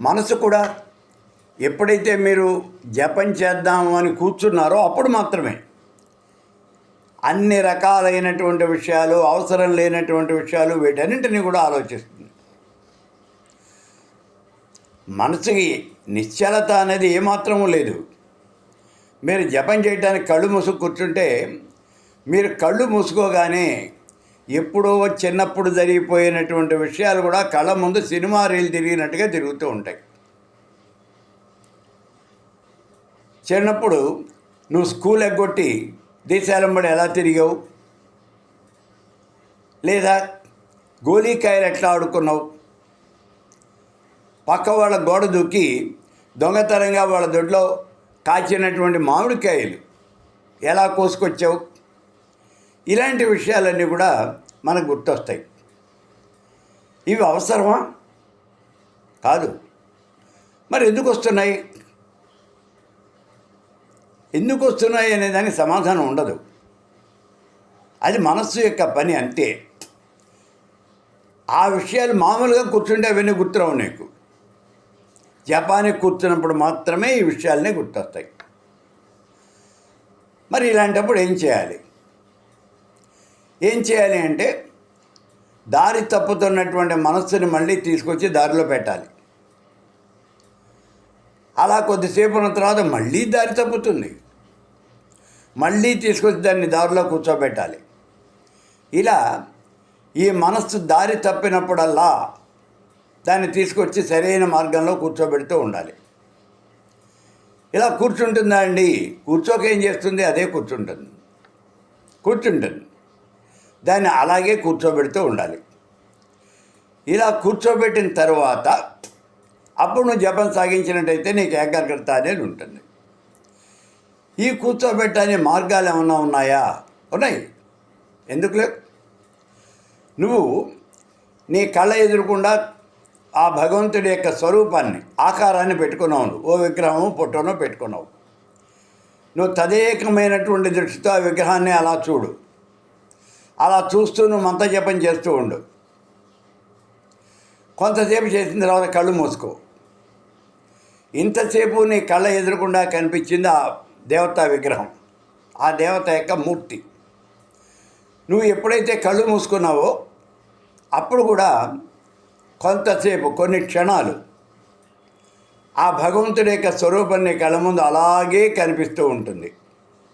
మనసు కూడా ఎప్పుడైతే మీరు జపం చేద్దాము అని కూర్చున్నారో అప్పుడు మాత్రమే. అన్ని రకాలైనటువంటి విషయాలు అవసరం లేనటువంటి విషయాలు వీటన్నింటినీ కూడా ఆలోచిస్తుంది. మనసుకి నిశ్చలత అనేది ఏమాత్రము లేదు. మీరు జపం చేయడానికి కళ్ళు మూసుకు కూర్చుంటే మీరు కళ్ళు మూసుకోగానే ఎప్పుడో చిన్నప్పుడు జరిగిపోయినటువంటి విషయాలు కూడా కళ్ళ ముందు సినిమా రీలు తిరిగినట్టుగా తిరుగుతూ ఉంటాయి. చిన్నప్పుడు నువ్వు స్కూల్ ఎగ్గొట్టి దేశాలంబడి ఎలా తిరిగావు? లేదా గోళీకాయలు ఎట్లా ఆడుకున్నావు? పక్క వాళ్ళ గోడ దూకి దొంగతనంగా వాళ్ళ దొడ్లో కాచినటువంటి మామిడికాయలు ఎలా కోసుకొచ్చావు? ఇలాంటి విషయాలన్నీ కూడా మనకు గుర్తొస్తాయి. ఇవి అవసరమా? కాదు. మరి ఎందుకు వస్తున్నాయి? ఎందుకు వస్తున్నాయి అనే దానికి సమాధానం ఉండదు. అది మనస్సు యొక్క పని అంతే. ఆ విషయాలు మామూలుగా కూర్చుంటే అవన్నీ గుర్తురావు నీకు. జపానికి కూర్చున్నప్పుడు మాత్రమే ఈ విషయాలనే గుర్తొస్తాయి. మరి ఇలాంటప్పుడు ఏం చేయాలి? ఏం చేయాలి అంటే దారి తప్పుతున్నటువంటి మనస్సుని మళ్ళీ తీసుకొచ్చి దారిలో పెట్టాలి. అలా కొద్దిసేపు ఉన్న తర్వాత మళ్ళీ దారి తప్పుతుంది. మళ్ళీ తీసుకొచ్చి దాన్ని దారిలో కూర్చోబెట్టాలి. ఇలా ఈ మనస్సు దారి తప్పినప్పుడల్లా దాన్ని తీసుకొచ్చి సరైన మార్గంలో కూర్చోబెడుతూ ఉండాలి. ఇలా కూర్చుంటుందా అండి? కూర్చోకేం చేస్తుంది? అదే కూర్చుంటుంది. కూర్చుంటుంది. దాన్ని అలాగే కూర్చోబెడుతూ ఉండాలి. ఇలా కూర్చోబెట్టిన తర్వాత అప్పుడు నువ్వు జపం సాగించినట్టయితే నీకు ఏకాగ్రత అనేది ఉంటుంది. ఈ కూర్చోబెట్టని మార్గాలు ఏమైనా ఉన్నాయా? ఉన్నాయి. ఎందుకు లేవు? నువ్వు నీ కళ్ళ ఎదురకుండా ఆ భగవంతుడి యొక్క స్వరూపాన్ని ఆకారాన్ని పెట్టుకున్నావు. ఓ విగ్రహము పొట్టనో పెట్టుకున్నావు. నువ్వు తదేకమైనటువంటి దృష్టితో ఆ విగ్రహాన్ని అలా చూడు. అలా చూస్తూ నువ్వు మంత జపం చేస్తూ ఉండు. కొంతసేపు చేసిన తర్వాత కళ్ళు మూసుకో. ఇంతసేపు నీ కళ్ళ ఎదురకుండా కనిపించింది ఆ దేవతా విగ్రహం ఆ దేవత యొక్క మూర్తి. నువ్వు ఎప్పుడైతే కళ్ళు మూసుకున్నావో అప్పుడు కూడా కొంతసేపు కొన్ని క్షణాలు ఆ భగవంతుడి యొక్క స్వరూపం నీ కళ్ళ ముందు అలాగే కనిపిస్తూ ఉంటుంది.